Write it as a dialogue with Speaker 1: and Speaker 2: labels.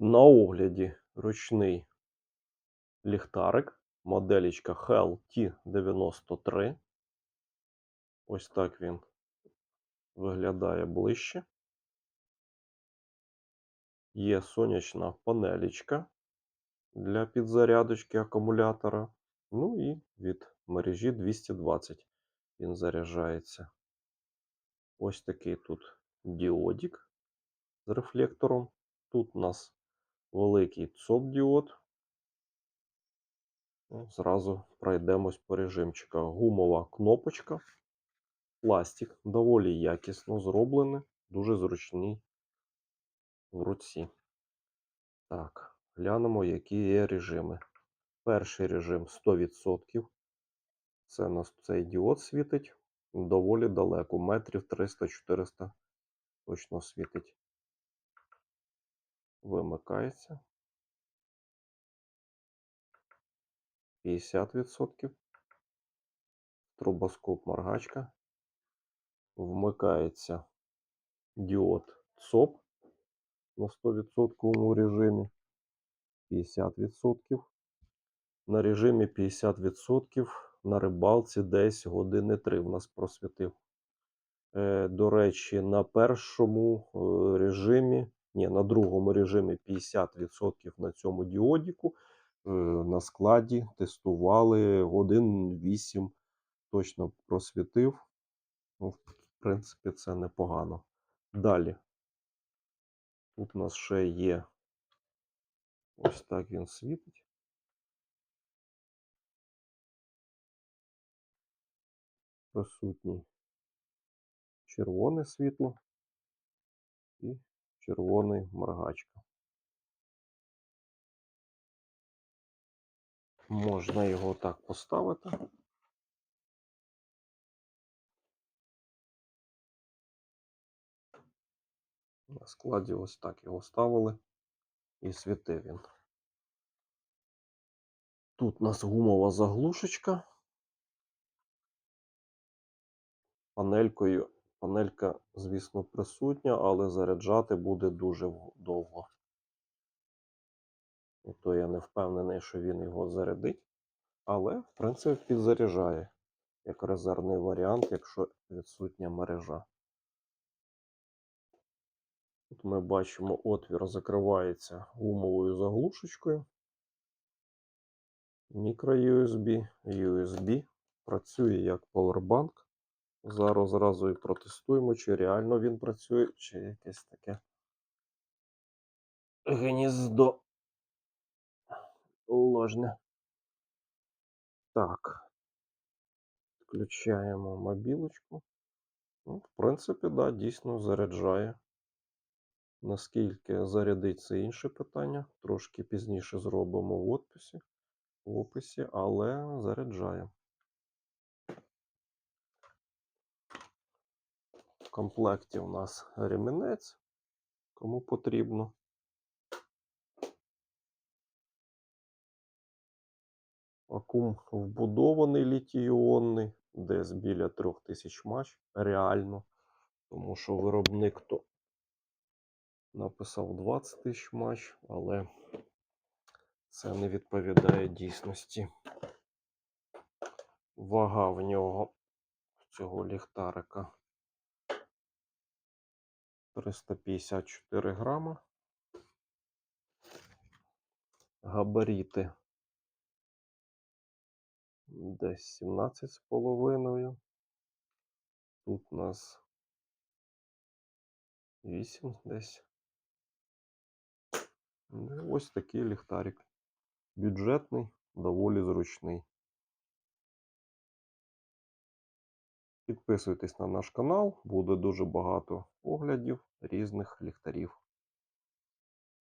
Speaker 1: На огляді ручний ліхтарик, моделічка Hell T93. Ось так він виглядає ближче. Є сонячна панелічка для підзарядочки акумулятора. Ну і від мережі 220 він заряджається. Ось такий тут діодик з рефлектором. Тут у нас великий ЦОП-діод. Ну, Зразу пройдемось по режимчиках. Гумова кнопочка. Пластик доволі якісно зроблений, дуже зручний в руці. Так, глянемо, які є режими. Перший режим 100%. Це нас цей діод світить доволі далеко, метрів 300-400 точно світить. Вимикається. 50%. Тробоскоп моргачка. Вмикається діод ЦОП на 100% режимі. 50%. На режимі 50% на рибалці десь години 3 в нас просвітив. Е, До речі, на першому е, режимі, ні, на другому режимі 50% на цьому діодіку. Е, На складі тестували годин 8 точно просвітив. Ну, в принципі, це непогано. Далі. Тут у нас ще є ось так він світить. Присутній червоне світло і червоний моргачка. Можна його так поставити. На складі ось так його ставили і світив він. Тут у нас гумова заглушечка. Панелькою. Панелька, звісно, присутня, але заряджати буде дуже довго. І то я не впевнений, що він його зарядить. Але, в принципі, підзаряджає як резервний варіант, якщо відсутня мережа. Тут ми бачимо, отвір закривається гумовою заглушечкою. Micro-USB, USB. Працює як Powerbank. Зараз зразу і протестуємо, чи реально він працює, чи якесь таке гніздо ложне. Так. Включаємо мобілочку. Ну, в принципі, да, дійсно заряджає. Наскільки зарядить це інше питання. Трошки пізніше зробимо в описі, в описі, але заряджає. Комплекті у нас ремінець, кому потрібно. Акум вбудований літій-іонний, десь біля 3000 мач, реально. Тому що виробник то написав 20 тисяч матч, але це не відповідає дійсності. Вага в нього цього ліхтарика 354 грама. Габаріти десь 17 з половиною. Тут у нас 8 десь. Ну, Ось такий ліхтарик. Бюджетний, доволі зручний. Підписуйтесь на наш канал, буде дуже багато оглядів різних ліхтарів.